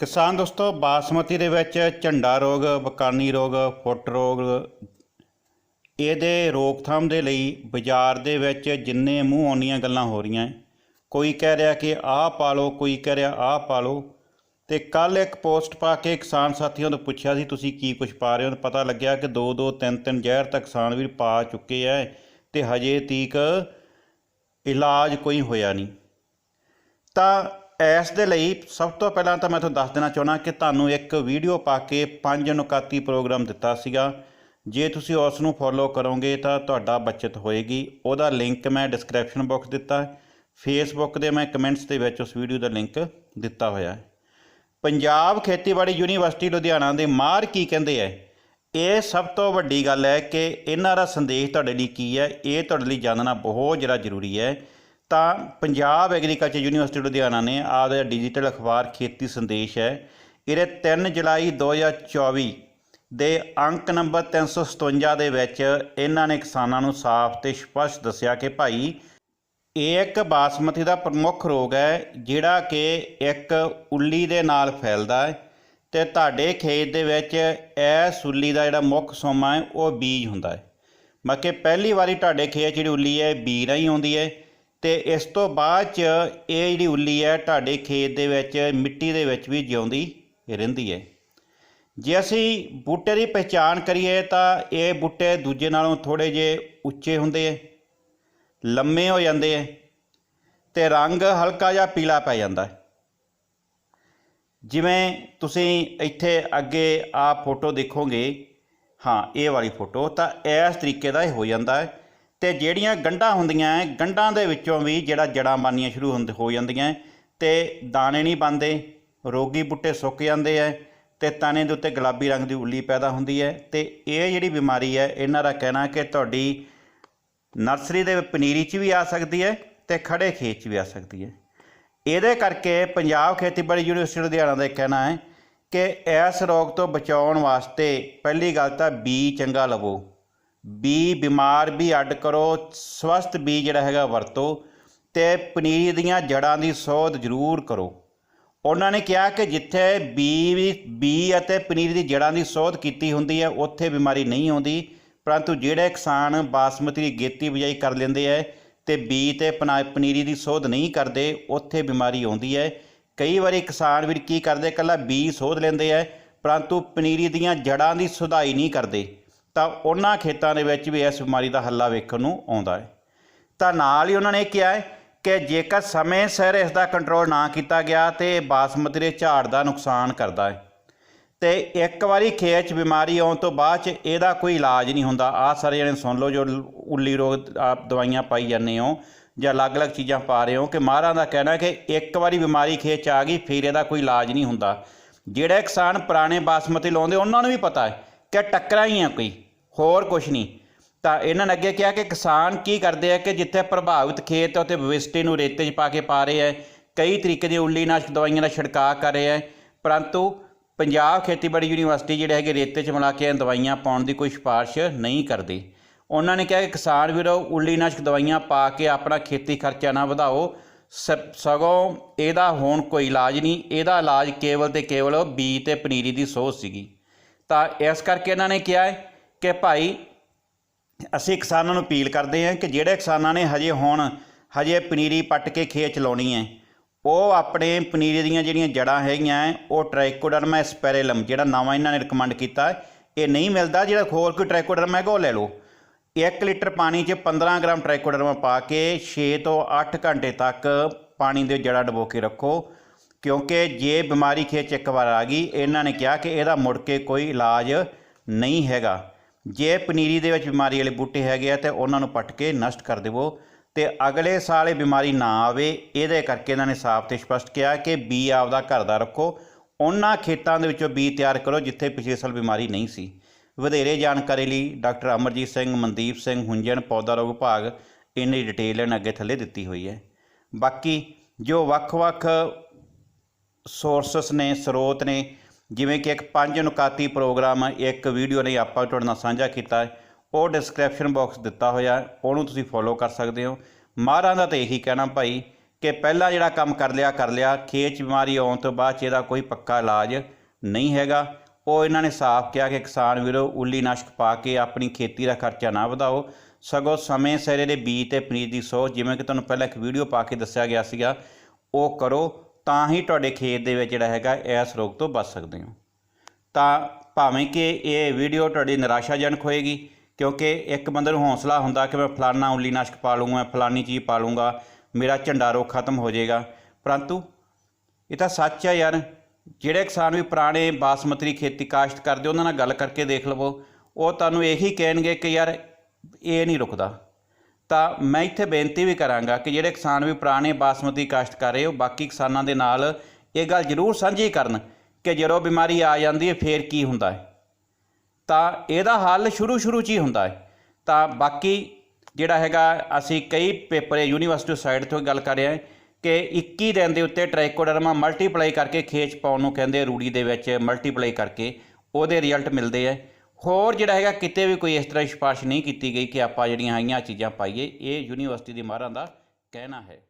ਕਿਸਾਨ ਦੋਸਤੋ, ਬਾਸਮਤੀ ਦੇ ਵਿੱਚ ਝੰਡਾ ਰੋਗ, ਬਕਾਨੀ ਰੋਗ, ਫੁੱਟ ਰੋਗ, ਇਹਦੇ ਰੋਕਥਾਮ ਦੇ ਲਈ ਬਾਜ਼ਾਰ ਦੇ ਵਿੱਚ ਜਿੰਨੇ ਮੂੰਹ ਆਉਣੀਆਂ ਗੱਲਾਂ ਹੋ ਰਹੀਆਂ ਕੋਈ ਕਹਿ ਰਿਹਾ ਕਿ ਆਹ ਪਾ ਲਓ, ਕੋਈ ਕਹਿ ਰਿਹਾ ਆਹ ਪਾ ਲਓ। ਤੇ ਕੱਲ ਇੱਕ ਪੋਸਟ ਪਾ ਕੇ ਕਿਸਾਨ ਸਾਥੀਆਂ ਤੋਂ ਪੁੱਛਿਆ ਸੀ, ਤੁਸੀਂ ਕੀ ਕੁਝ ਪਾ ਰਹੇ ਹੋ? ਪਤਾ ਲੱਗਿਆ ਕਿ ਦੋ ਦੋ ਤਿੰਨ ਤਿੰਨ ਜ਼ਹਿਰ ਤਾਂ ਕਿਸਾਨ ਵੀਰ ਪਾ ਚੁੱਕੇ ਐ ਤੇ ਹਜੇ ਤੀਕ ਇਲਾਜ ਕੋਈ ਹੋਇਆ ਨਹੀਂ। ਤਾਂ ਇਸ ਦੇ ਲਈ ਸਭ ਤੋਂ ਪਹਿਲਾਂ ਤਾਂ ਮੈਂ ਤੁਹਾਨੂੰ ਦੱਸ ਦੇਣਾ ਚਾਹੁੰਦਾ ਕਿ ਤੁਹਾਨੂੰ ਇੱਕ ਵੀਡੀਓ ਪਾ ਕੇ ਪੰਜ ਨੁਕਾਤੀ ਪ੍ਰੋਗਰਾਮ ਦਿੱਤਾ ਸੀਗਾ। ਜੇ ਤੁਸੀਂ ਉਸ ਨੂੰ ਫੋਲੋ ਕਰੋਗੇ ਤਾਂ ਤੁਹਾਡਾ ਬਚਤ ਹੋਏਗੀ। ਉਹਦਾ ਲਿੰਕ ਮੈਂ ਡਿਸਕ੍ਰਿਪਸ਼ਨ ਬਾਕਸ ਦਿੱਤਾ। ਫੇਸਬੁੱਕ ਦੇ ਮੈਂ ਕਮੈਂਟਸ ਦੇ ਵਿੱਚ ਉਸ ਵੀਡੀਓ ਦਾ ਲਿੰਕ ਦਿੱਤਾ ਹੋਇਆ। ਹੈ ਪੰਜਾਬ ਖੇਤੀਬਾੜੀ ਯੂਨੀਵਰਸਿਟੀ ਲੁਧਿਆਣਾ ਦੇ ਮਾਰ ਕੀ ਕਹਿੰਦੇ ਐ ਇਹ ਸਭ ਤੋਂ ਵੱਡੀ ਗੱਲ ਹੈ ਕਿ ਇਹਨਾਂ ਦਾ ਸੰਦੇਸ਼ ਤੁਹਾਡੇ ਲਈ ਕੀ ਹੈ? ਇਹ ਤੁਹਾਡੇ ਲਈ ਜਾਣਨਾ ਬਹੁਤ ਜ਼ਿਆਦਾ ਜ਼ਰੂਰੀ ਹੈ। ਤਾਂ ਪੰਜਾਬ ਐਗਰੀਕਲਚਰ ਯੂਨੀਵਰਸਿਟੀ ਲੁਧਿਆਣਾ ਨੇ ਆਪਦਾ ਡਿਜੀਟਲ ਅਖਬਾਰ ਖੇਤੀ ਸੰਦੇਸ਼ ਹੈ। ਇਹਦੇ 3 ਜੁਲਾਈ 2024 ਦੇ ਅੰਕ ਨੰਬਰ 357 ਦੇ ਵਿੱਚ ਇਹਨਾਂ ਨੇ ਕਿਸਾਨਾਂ ਨੂੰ ਸਾਫ਼ ਤੇ ਸਪਸ਼ਟ ਦੱਸਿਆ ਕਿ ਭਾਈ, ਇਹ ਇੱਕ ਬਾਸਮਤੀ ਦਾ ਪ੍ਰਮੁੱਖ ਰੋਗ ਹੈ, ਜਿਹੜਾ ਕਿ ਇੱਕ ਉੱਲੀ ਦੇ ਨਾਲ ਫੈਲਦਾ ਹੈ ਤੇ ਤੁਹਾਡੇ ਖੇਤ ਦੇ ਵਿੱਚ ਇਹ ਉੱਲੀ ਦਾ ਜਿਹੜਾ ਮੁੱਖ ਸੋਮਾ ਹੈ, ਉਹ ਬੀਜ ਹੁੰਦਾ ਹੈ। ਬਾਕੀ ਪਹਿਲੀ ਵਾਰੀ ਤੁਹਾਡੇ ਖੇਤ ਜਿਹੜੀ ਉੱਲੀ ਹੈ ਬੀ ਰਾਹੀਂ ਆਉਂਦੀ ਹੈ। ਤੇ ਇਸ ਤੋਂ ਬਾਅਦ ਚ ਇਹ ਜਿਹੜੀ ਉੱਲੀ ਹੈ ਤੁਹਾਡੇ ਖੇਤ ਦੇ ਵਿੱਚ, ਮਿੱਟੀ ਦੇ ਵਿੱਚ ਵੀ ਜਿਉਂਦੀ ਰਹਿੰਦੀ ਹੈ। ਜੇ ਅਸੀਂ ਬੂਟੇ ਦੀ ਪਛਾਣ ਕਰੀਏ ਤਾਂ ਇਹ ਬੂਟੇ ਦੂਜੇ ਨਾਲੋਂ ਥੋੜੇ ਜਿਹੇ ਉੱਚੇ ਹੁੰਦੇ ਹੈ, ਲੰਮੇ ਹੋ ਜਾਂਦੇ ਹੈ ਤੇ ਰੰਗ ਹਲਕਾ ਜਿਹਾ ਪੀਲਾ ਪੈ ਜਾਂਦਾ ਹੈ। ਜਿਵੇਂ ਤੁਸੀਂ ਇੱਥੇ ਅੱਗੇ ਆ ਫੋਟੋ ਦੇਖੋਗੇ, ਹਾਂ, ਇਹ ਵਾਲੀ ਫੋਟੋ ਤਾਂ ਇਸ ਤਰੀਕੇ ਦਾ ਇਹ ਹੋ ਜਾਂਦਾ ਹੈ। ਤੇ ਜਿਹੜੀਆਂ ਗੰਢਾਂ ਹੁੰਦੀਆਂ ਹੈ ਗੰਢਾਂ ਦੇ ਵਿੱਚੋਂ ਵੀ ਜਿਹੜਾ ਜੜਾਂ ਬਣਨੀਆਂ ਸ਼ੁਰੂ ਹੁੰਦ, ਹੋ ਜਾਂਦੀਆਂ ਹੈ ਤੇ ਦਾਣੇ ਨਹੀਂ ਬਣਦੇ, ਰੋਗੀ ਬੂਟੇ ਸੁੱਕ ਜਾਂਦੇ ਹੈ ਤੇ ਤਣੇ ਦੇ ਉੱਤੇ ਗੁਲਾਬੀ ਰੰਗ ਦੀ ਉੱਲੀ ਪੈਦਾ ਹੁੰਦੀ ਹੈ ਤੇ ਇਹ ਜਿਹੜੀ ਬਿਮਾਰੀ ਹੈ ਇਹਨਾਂ ਦਾ ਕਹਿਣਾ ਕਿ ਤੁਹਾਡੀ ਨਰਸਰੀ ਦੇ ਪਨੀਰੀ 'ਚ ਵੀ ਆ ਸਕਦੀ ਹੈ ਤੇ ਖੜੇ ਖੇਤ 'ਚ ਵੀ ਆ ਸਕਦੀ ਹੈ ਇਹਦੇ ਕਰਕੇ ਪੰਜਾਬ ਖੇਤੀਬਾੜੀ ਯੂਨੀਵਰਸਿਟੀ ਲੁਧਿਆਣਾ ਦਾ ਕਹਿਣਾ ਹੈ ਕਿ ਇਸ ਰੋਗ ਤੋਂ ਬਚਾਉਣ ਵਾਸਤੇ ਪਹਿਲੀ ਗੱਲ ਤਾਂ ਬੀ ਚੰਗਾ ਲਵੋ। ਬੀ ਬਿਮਾਰ ਵੀ ਅੱਡ ਕਰੋ, ਸਵਸਥ ਬੀ ਜਿਹੜਾ ਹੈਗਾ ਵਰਤੋ ਤੇ ਪਨੀਰੀ ਦੀਆਂ ਜੜਾਂ ਦੀ ਸੋਧ ਜ਼ਰੂਰ ਕਰੋ। ਉਹਨਾਂ ਨੇ ਕਿਹਾ ਕਿ ਜਿੱਥੇ ਬੀ ਵੀ, ਬੀ ਅਤੇ ਪਨੀਰ ਦੀ ਜੜਾਂ ਦੀ ਸੋਧ ਕੀਤੀ ਹੁੰਦੀ ਹੈ, ਉੱਥੇ ਬਿਮਾਰੀ ਨਹੀਂ ਆਉਂਦੀ, ਪਰੰਤੂ ਜਿਹੜੇ ਕਿਸਾਨ ਬਾਸਮਤੀ ਦੀ ਗੇਤੀ ਬਿਜਾਈ ਕਰ ਲੈਂਦੇ ਹੈ ਤੇ ਬੀ ਤੇ ਪਨਾ- ਪਨੀਰੀ ਦੀ ਸੋਧ ਨਹੀਂ ਕਰਦੇ, ਉੱਥੇ ਬਿਮਾਰੀ ਆਉਂਦੀ ਹੈ। ਕਈ ਵਾਰੀ ਕਿਸਾਨ ਵੀ ਕੀ ਕਰਦੇ, ਇਕੱਲਾ ਬੀ ਸੋਧ ਲੈਂਦੇ ਹੈ ਪਰੰਤੂ ਪਨੀਰੀ ਦੀਆਂ ਜੜਾਂ ਦੀ ਸੁਧਾਈ ਨਹੀਂ ਕਰਦੇ। ਤਾਂ ਉਹਨਾਂ ਖੇਤਾਂ ਦੇ ਵਿੱਚ ਵੀ ਇਸ ਬਿਮਾਰੀ ਦਾ ਹੱਲਾ ਵੇਖਣ ਨੂੰ ਆਉਂਦਾ ਹੈ। ਤਾਂ ਨਾਲ ਹੀ ਉਹਨਾਂ ਨੇ ਕਿਹਾ ਹੈ ਕਿ ਜੇਕਰ ਸਮੇਂ ਸਿਰ ਇਸ ਦਾ ਕੰਟਰੋਲ ਨਾ ਕੀਤਾ ਗਿਆ ਤੇ ਇਹ ਬਾਸਮਤੀ ਦੇ ਝਾੜ ਦਾ ਨੁਕਸਾਨ ਕਰਦਾ ਹੈ। ਤੇ ਇੱਕ ਵਾਰੀ ਖੇਤ 'ਚ ਬਿਮਾਰੀ ਆਉਣ ਤੋਂ ਬਾਅਦ 'ਚ ਇਹਦਾ ਕੋਈ ਇਲਾਜ ਨਹੀਂ ਹੁੰਦਾ। ਆ ਸਾਰੇ ਜਣੇ ਸੁਣ ਲਓ ਜੋ ਉੱਲੀ ਰੋਗ ਆਪ ਦਵਾਈਆਂ ਪਾਈ ਜਾਂਦੇ ਹੋ ਜਾਂ ਅਲੱਗ-ਅਲੱਗ ਚੀਜ਼ਾਂ ਪਾ ਰਹੇ ਹੋ ਕਿ ਮਾਹਰਾਂ ਦਾ ਕਹਿਣਾ ਕਿ ਇੱਕ ਵਾਰੀ ਬਿਮਾਰੀ ਖੇਤ 'ਚ ਆ ਗਈ, ਫਿਰ ਇਹਦਾ ਕੋਈ ਇਲਾਜ ਨਹੀਂ ਹੁੰਦਾ। ਜਿਹੜੇ ਕਿਸਾਨ ਪੁਰਾਣੇ ਬਾਸਮਤੀ ਲਾਉਂਦੇ, ਉਹਨਾਂ ਨੂੰ ਵੀ ਪਤਾ ਹੈ ਕਿ ਟੱਕਰਾਂ ਹੀ ਆ ਕੋਈ। ਹੋਰ ਕੁਝ ਨਹੀਂ। ਤਾਂ ਇਹਨਾਂ ਨੇ ਅੱਗੇ ਕਿਹਾ ਕਿ ਕਿਸਾਨ ਕੀ ਕਰਦੇ ਆ ਕਿ ਜਿੱਥੇ ਪ੍ਰਭਾਵਿਤ ਖੇਤ ਹੈ ਉੱਥੇ ਵਿਵਸਟੇ ਨੂੰ ਰੇਤੇ 'ਚ ਪਾ ਕੇ ਪਾ ਰਹੇ ਹੈ ਕਈ ਤਰੀਕੇ ਦੀਆਂ ਉੱਲੀਨਾਸ਼ਕ ਦਵਾਈਆਂ ਦਾ ਛਿੜਕਾਅ ਕਰ ਰਹੇ ਹੈ ਪਰੰਤੂ ਪੰਜਾਬ ਖੇਤੀਬਾੜੀ ਯੂਨੀਵਰਸਿਟੀ ਜਿਹੜੇ ਹੈਗੇ ਰੇਤੇ 'ਚ ਮਿਲਾ ਕੇ ਦਵਾਈਆਂ ਪਾਉਣ ਦੀ ਕੋਈ ਸਿਫਾਰਿਸ਼ ਨਹੀਂ ਕਰਦੀ। ਉਹਨਾਂ ਨੇ ਕਿਹਾ ਕਿ ਕਿਸਾਨ ਵੀਰੋ ਉੱਲੀਨਾਸ਼ਕ ਦਵਾਈਆਂ ਪਾ ਕੇ ਆਪਣਾ ਖੇਤੀ ਖਰਚਾ ਨਾ ਵਧਾਓ। ਸ- ਸਗੋਂ ਇਹਦਾ ਹੁਣ ਕੋਈ ਇਲਾਜ ਨਹੀਂ। ਇਹਦਾ ਇਲਾਜ ਕੇਵਲ ਤੇ ਕੇਵਲ ਬੀ ਤੇ ਪਨੀਰੀ ਦੀ ਸੋਚ ਸੀਗੀ। ਤਾਂ ਇਸ ਕਰਕੇ ਇਹਨਾਂ ਨੇ ਕਿਹਾ ਹੈ ਕਿ ਭਾਈ, ਅਸੀਂ ਕਿਸਾਨਾਂ ਨੂੰ ਅਪੀਲ ਕਰਦੇ ਹਾਂ ਕਿ ਜਿਹੜੇ ਕਿਸਾਨਾਂ ਨੇ ਹਜੇ ਹੁਣ ਹਜੇ ਪਨੀਰੀ ਪੱਟ ਕੇ ਖੇਤ ਚਲਾਉਣੀ ਹੈ, ਉਹ ਆਪਣੇ ਪਨੀਰੀ ਦੀਆਂ ਜਿਹੜੀਆਂ ਜੜਾਂ ਹੈਗੀਆਂ ਉਹ ਟ੍ਰਾਈਕੋਡਰਮਾ ਸਪੈਰੇਲਮ, ਜਿਹੜਾ ਨਵਾਂ ਇਹਨਾਂ ਨੇ ਰეკਮੈਂਡ ਕੀਤਾ, ਇਹ ਨਹੀਂ ਮਿਲਦਾ, ਜਿਹੜਾ ਹੋਰ ਕੋਈ ਟ੍ਰਾਈਕੋਡਰਮਾ ਹੈਗਾ, ਉਹ ਲੈ ਲਓ। 1 ਲੀਟਰ ਪਾਣੀ 'ਚ 15 ਗ੍ਰਾਮ ਟ੍ਰਾਈਕੋਡਰਮਾ ਪਾ ਕੇ 6 ਤੋਂ 8 ਘੰਟੇ ਤੱਕ ਪਾਣੀ ਦੇ ਜੜ੍ਹਾਂ ਡਬੋ ਕੇ ਰੱਖੋ, ਕਿਉਂਕਿ ਜੇ ਬਿਮਾਰੀ ਖੇਤ 'ਚ ਇੱਕ ਵਾਰ ਆ ਗਈ, ਇਹਨਾਂ ਨੇ ਕਿਹਾ ਕਿ ਇਹਦਾ ਮੁੜ ਕੇ ਕੋਈ ਇਲਾਜ ਨਹੀਂ ਹੈਗਾ। ਜੇ ਪਨੀਰੀ ਦੇ ਵਿੱਚ ਬਿਮਾਰੀ ਵਾਲੇ ਬੂਟੇ ਹੈਗੇ ਆ ਤੇ ਉਹਨਾਂ ਨੂੰ ਪੱਟ ਕੇ ਨਸ਼ਟ ਕਰ ਦੇਵੋ ਤੇ ਅਗਲੇ ਸਾਲ ਇਹ ਬਿਮਾਰੀ ਨਾ ਆਵੇ, ਇਹਦੇ ਕਰਕੇ ਇਹਨਾਂ ਨੇ ਸਾਫ਼ ਤੇ ਸਪਸ਼ਟ ਕਿਹਾ ਕਿ ਬੀ ਆਪਦਾ ਘਰ ਦਾ ਰੱਖੋ। ਉਹਨਾਂ ਖੇਤਾਂ ਦੇ ਵਿੱਚੋਂ ਬੀ ਤਿਆਰ ਕਰੋ ਜਿੱਥੇ ਪਿਛਲੇ ਸਾਲ ਬਿਮਾਰੀ ਨਹੀਂ ਸੀ। ਵਧੇਰੇ ਜਾਣਕਾਰੀ ਲਈ ਡਾਕਟਰ ਅਮਰਜੀਤ ਸਿੰਘ, ਮਨਦੀਪ ਸਿੰਘ ਹੁੰਜਣ, ਪੌਦਾ ਰੋਗ ਵਿਭਾਗ ਇਹਨੀ ਡਿਟੇਲ ਇਹਨਾਂ ਅੱਗੇ ਥੱਲੇ ਦਿੱਤੀ ਹੋਈ ਹੈ। ਬਾਕੀ ਜੋ ਵੱਖ-ਵੱਖ ਸੋਰਸਸ ਨੇ, ਸਰੋਤ ਨੇ ਜਿਵੇਂ ਕਿ ਇੱਕ ਪੰਜ ਨੁਕਾਤੀ ਪ੍ਰੋਗਰਾਮ, ਇੱਕ ਵੀਡੀਓ ਨੇ ਆਪਾਂ ਤੁਹਾਡੇ ਨਾਲ ਸਾਂਝਾ ਕੀਤਾ ਉਹ ਡਿਸਕ੍ਰਿਪਸ਼ਨ ਬਾਕਸ ਦਿੱਤਾ ਹੋਇਆ ਉਹਨੂੰ ਤੁਸੀਂ ਫੋਲੋ ਕਰ ਸਕਦੇ ਹੋ। ਮਾਹਰਾਂ ਦਾ ਤਾਂ ਇਹੀ ਕਹਿਣਾ ਭਾਈ ਕਿ ਪਹਿਲਾਂ ਜਿਹੜਾ ਕੰਮ ਕਰ ਲਿਆ ਕਰ ਲਿਆ, ਖੇਤ 'ਚ ਬਿਮਾਰੀ ਆਉਣ ਤੋਂ ਬਾਅਦ 'ਚ ਇਹਦਾ ਕੋਈ ਪੱਕਾ ਇਲਾਜ ਨਹੀਂ ਹੈਗਾ। ਉਹ ਇਹਨਾਂ ਨੇ ਸਾਫ਼ ਕਿਹਾ ਕਿ ਕਿਸਾਨ ਵੀਰੋ, ਉੱਲੀ ਨਾਸ਼ਕ ਪਾ ਕੇ ਆਪਣੀ ਖੇਤੀ ਦਾ ਖਰਚਾ ਨਾ ਵਧਾਓ। ਸਗੋਂ ਸਮੇਂ ਸਿਰ ਇਹਦੇ ਬੀਜ ਤੇ ਪਨੀਰ ਦੀ ਸੋਚ, ਜਿਵੇਂ ਕਿ ਤੁਹਾਨੂੰ ਪਹਿਲਾਂ ਇੱਕ ਵੀਡੀਓ ਪਾ ਕੇ ਦੱਸਿਆ ਗਿਆ ਸੀਗਾ, ਉਹ ਕਰੋ। ਤਾਂ ਹੀ ਤੁਹਾਡੇ ਖੇਤ ਦੇ ਵਿੱਚ ਜਿਹੜਾ ਹੈਗਾ ਇਸ ਰੋਗ ਤੋਂ ਬਚ ਸਕਦੇ ਹੋ। ਤਾਂ ਭਾਵੇਂ ਕਿ ਇਹ ਵੀਡੀਓ ਤੁਹਾਡੀ ਨਿਰਾਸ਼ਾਜਨਕ ਹੋਏਗੀ, ਕਿਉਂਕਿ ਇੱਕ ਬੰਦੇ ਨੂੰ ਹੌਸਲਾ ਹੁੰਦਾ ਕਿ ਮੈਂ ਫਲਾਨਾ ਉੱਲੀ ਨਾਸ਼ਕ ਪਾ ਲੂੰਗਾ ਫਲਾਨੀ ਚੀਜ਼ ਪਾ ਲੂੰਗਾ ਮੇਰਾ ਝੰਡਾ ਰੋਗ ਖਤਮ ਹੋ ਜਾਏਗਾ। ਪਰੰਤੂ ਇਹ ਤਾਂ ਸੱਚ ਹੈ ਯਾਰ, ਜਿਹੜੇ ਕਿਸਾਨ ਵੀ ਪੁਰਾਣੇ ਬਾਸਮਤੀ ਖੇਤੀ ਕਾਸ਼ਤ ਕਰਦੇ, ਉਹਨਾਂ ਨਾਲ ਗੱਲ ਕਰਕੇ ਦੇਖ ਲਵੋ। ਉਹ ਤੁਹਾਨੂੰ ਇਹੀ ਕਹਿਣਗੇ ਕਿ ਯਾਰ, ਇਹ ਨਹੀਂ ਰੁਕਦਾ। ਤਾਂ ਮੈਂ ਇੱਥੇ ਬੇਨਤੀ ਵੀ ਕਰਾਂਗਾ ਕਿ ਜਿਹੜੇ ਕਿਸਾਨ ਵੀ ਪੁਰਾਣੇ ਬਾਸਮਤੀ ਕਾਸ਼ਤ ਕਰ ਰਹੇ ਹੋ, ਬਾਕੀ ਕਿਸਾਨਾਂ ਦੇ ਨਾਲ ਇਹ ਗੱਲ ਜ਼ਰੂਰ ਸਾਂਝੀ ਕਰਨ ਕਿ ਜਦੋਂ ਬਿਮਾਰੀ ਆ ਜਾਂਦੀ ਹੈ, ਫੇਰ ਕੀ ਹੁੰਦਾ ਹੈ। ਤਾਂ ਇਹਦਾ ਹੱਲ ਸ਼ੁਰੂ ਸ਼ੁਰੂ 'ਚ ਹੀ ਹੁੰਦਾ ਹੈ। ਤਾਂ ਬਾਕੀ ਜਿਹੜਾ ਹੈਗਾ, ਅਸੀਂ ਕਈ ਪੇਪਰ ਯੂਨੀਵਰਸਿਟੀ ਸਾਈਡ ਤੋਂ ਗੱਲ ਕਰ ਰਹੇ ਹਾਂ ਕਿ 21 ਦਿਨ ਦੇ ਉੱਤੇ ਟ੍ਰਾਈਕੋਡਰਮਾ ਮਲਟੀਪਲਾਈ ਕਰਕੇ ਖੇਚ ਪਾਉਣ ਨੂੰ ਕਹਿੰਦੇ ਰੂੜੀ ਦੇ ਵਿੱਚ ਮਲਟੀਪਲਾਈ ਕਰਕੇ ਉਹਦੇ ਰਿਜ਼ਲਟ ਮਿਲਦੇ ਆ। ਹੋਰ ਜਿਹੜਾ ਹੈਗਾ, ਕਿਤੇ ਵੀ ਕੋਈ ਇਸ ਤਰ੍ਹਾਂ ਦੀ ਸਿਫਾਰਿਸ਼ ਨਹੀਂ ਕੀਤੀ ਗਈ ਕਿ ਆਪਾਂ ਜਿਹੜੀਆਂ ਹੈਗੀਆਂ ਚੀਜ਼ਾਂ ਪਾਈਏ, ਇਹ ਯੂਨੀਵਰਸਿਟੀ ਦੇ ਮਾਹਰਾਂ ਦਾ ਕਹਿਣਾ ਹੈ।